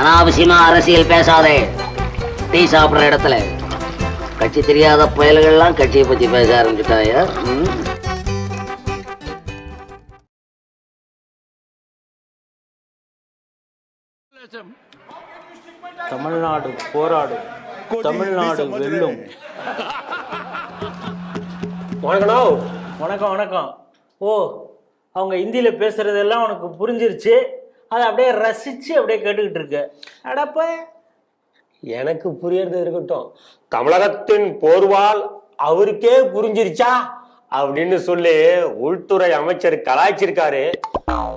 அனாவசியமா அரசியல் பேசாதே. டீ சாப்பிடுற இடத்துல. கட்சி தெரியாத புயல்கள்லாம் கட்சியை பத்தி பேச ஆரம்பிச்சுட்டாயா? தமிழ்நாடு போராடும் தமிழ்நாடு வெல்லும். வணக்கண்ணா வணக்கம் வணக்கம். ஓ அவங்க ஹிந்தியில் பேசுறதெல்லாம் உனக்கு புரிஞ்சிருச்சு? அதை அப்படியே ரசிச்சு அப்படியே கேட்டுக்கிட்டு இருக்க. அடப்ப எனக்கு புரியறது இருக்கட்டும். தமிழகத்தின் போர்வால் அவருக்கே புரிஞ்சிருச்சா? அப்படின்னு சொல்லி உள்துறை அமைச்சர் கலாய்ச்சிருக்காரு.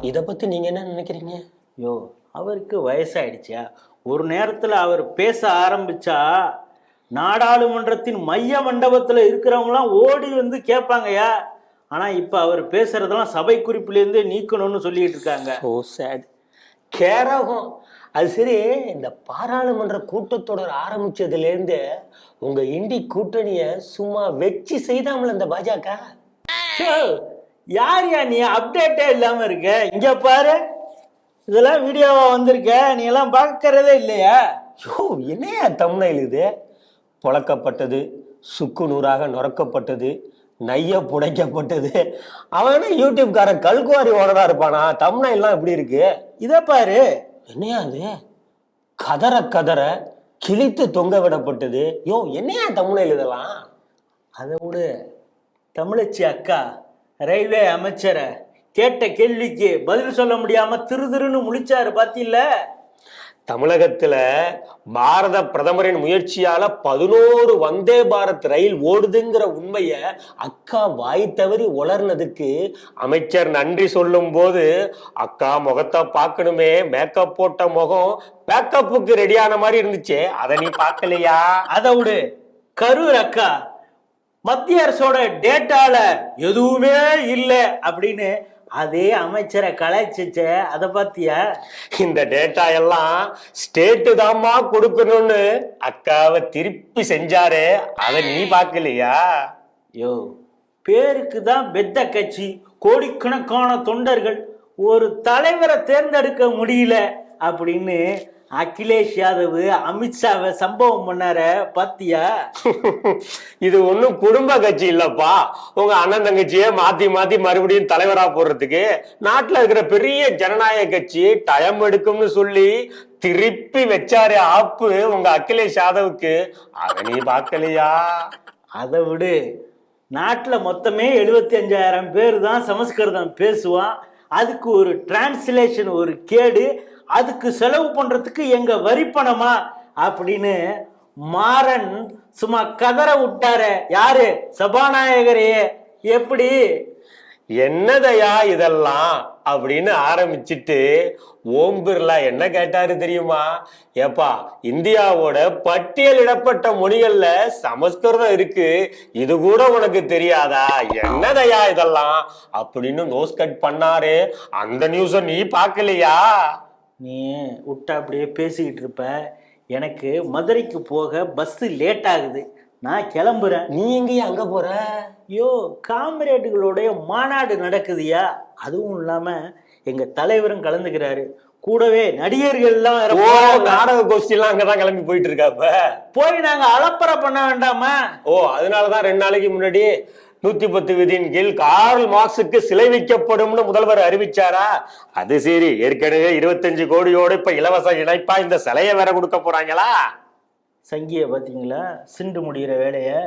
இத பத்தி நீங்க என்ன நினைக்கிறீங்க? யோ அவருக்கு வயசாயிடுச்சா ஒரு நேரத்தில் அவர் பேச ஆரம்பிச்சா நாடாளுமன்றத்தின் மைய மண்டபத்தில் இருக்கிறவங்களாம் ஓடி வந்து கேட்பாங்கய்யா ஆனால் இப்போ அவர் பேசுறதெல்லாம் சபை குறிப்பிலேருந்தே நீக்கணும்னு சொல்லிட்டு இருக்காங்க. ஓ சேட் கேரகம். அது சரி இந்த பாராளுமன்ற கூட்டத்தொடர் ஆரம்பிச்சதுலேருந்து உங்க இண்டி கூட்டணிய சும்மா வெச்சு செய்தாமல இந்த பாஜக? யார் யா நீ? அப்டேட்டே இல்லாம இருக்க. இங்க பாரு. இதெல்லாம் வீடியோவா வந்திருக்க. நீ எல்லாம் பார்க்கறதே இல்லையா? யோ என்னையா தமிழில் இது? புழக்கப்பட்டது சுக்கு நூறாக நுறக்கப்பட்டது நைய புடைக்கப்பட்டது. அவன் யூடியூப்காரன் கல்குவாரி ஓனரா இருப்பானா? தமிழ்லாம் எப்படி இருக்கு? இத பாரு. என்னையா அது கதற கதற கிழித்து தொங்க விடப்பட்டது. யோ என்னையா தமிழில் இதெல்லாம்? அதை விடு. தமிழச்சி அக்கா ரயில்வே அமைச்சரை கேட்ட கேள்விக்கு பதில் சொல்ல முடியாம திரு திருன்னு முழிச்சாரு பாத்தீங்களா? தமிழகத்துல பாரத பிரதமரின் முயற்சியால பதினோரு வந்தே பாரத் ரயில் ஓடுதுங்கிற உண்மைய அக்கா வாய் தவறி உளர்னதுக்கு அமைச்சர் நன்றி சொல்லும் போது அக்கா முகத்தை பார்க்கணுமே. மேக்கப் போட்ட முகம் பேக்கப்புக்கு ரெடியான மாதிரி இருந்துச்சு. அதை நீ பார்க்கலையா? அதை விடு. கரூர் அக்கா மத்திய அரசோட டேட்டால எதுவுமே இல்லை அப்படின்னு அதே அமைச்சரை கலாய்ச்சிச்ச அதை பாத்தியா இந்த டேட்டா எல்லாம் ஸ்டேட்டு தாம்மா கொடுக்கணும்னு அக்காவை திருப்பி செஞ்சாரே அதை நீ பார்க்கலையா? யோ பேருக்கு தான் பெத்த கட்சி கோடிக்கணக்கான தொண்டர்கள் ஒரு தலைவரை தேர்ந்தெடுக்க முடியல அப்படின்னு அகிலேஷ் யாதவ் அமித்ஷாவை சம்பவம் பண்ணார பாத்தியா? இது ஒண்ணும் குடும்ப கட்சி இல்லப்பா. உங்க அண்ணன் தங்கச்சியே மாத்தி மாத்தி மறுபடியும் தலைவரா போடுறதுக்கு நாட்டுல இருக்கிற பெரிய ஜனநாயக கட்சி டைம் எடுக்கும்னு சொல்லி திருப்பி வச்சாரு ஆப்பு உங்க அகிலேஷ் யாதவுக்கு. அதை நீ பார்க்கலையா? அதை விடு. நாட்டில் மொத்தமே எழுபத்தி அஞ்சாயிரம் பேர் தான் சமஸ்கிருதம் பேசுவான். அதுக்கு ஒரு டிரான்ஸ்லேஷன் ஒரு கேடு. அதுக்கு செலவு பண்ணுறதுக்கு எங்கள் வரி பணமா? அப்படின்னு மாறன் சும்மா கதற விட்டாரு. யாரு? சபாநாயகரே. எப்படி? என்னதையா இதெல்லாம்? அப்படின்னு ஆரம்பிச்சிட்டு ஓம் பிர்லா என்ன கேட்டாரு தெரியுமா? ஏப்பா இந்தியாவோட பட்டியலிடப்பட்ட மொழிகள்ல சமஸ்கிருதம் இருக்கு. இது கூட உனக்கு தெரியாதா? என்னதையா இதெல்லாம்? அப்படின்னு நோஸ் கட் பண்ணாரு. அந்த நியூஸ நீ பார்க்கலையா? நீ விட்டா அப்படியே பேசிக்கிட்டு இருப்ப. எனக்கு மதுரைக்கு போக பஸ்ஸு லேட் ஆகுது. நான் கிளம்புறேன். நீ எங்கேயா அங்க போற? ஐயோ காம்ரேட்டுகளுடைய மாநாடு நடக்குதுயா அதுவும் இல்லாம எங்க தலைவரும் கலந்துக்கிறாரு. கூடவே நடிகர்கள் எல்லாம் வேற ஓ போறாங்க. நாடக கோஷ்டி எல்லாம் அங்கதான் கிளம்பி போயிட்டு இருக்காப்ப. போய் நாங்க அலப்பறை பண்ண வேண்டாமா? ஓ அதனாலதான் ரெண்டு நாளைக்கு முன்னாடி நூத்தி பத்து விதியின் கீழ் கார்ல் மார்க்ஸுக்கு சிலை வைக்கப்படும்னு முதல்வர் அறிவிச்சாரா? அது சரி ஏற்கனவே இருபத்தஞ்சு கோடியோடு இப்ப இலவச இணைப்பா இந்த சிலையை வேற கொடுக்க போறாங்களா? சங்கிய பாத்தீங்களா சிண்டு முடிகிற வேலையை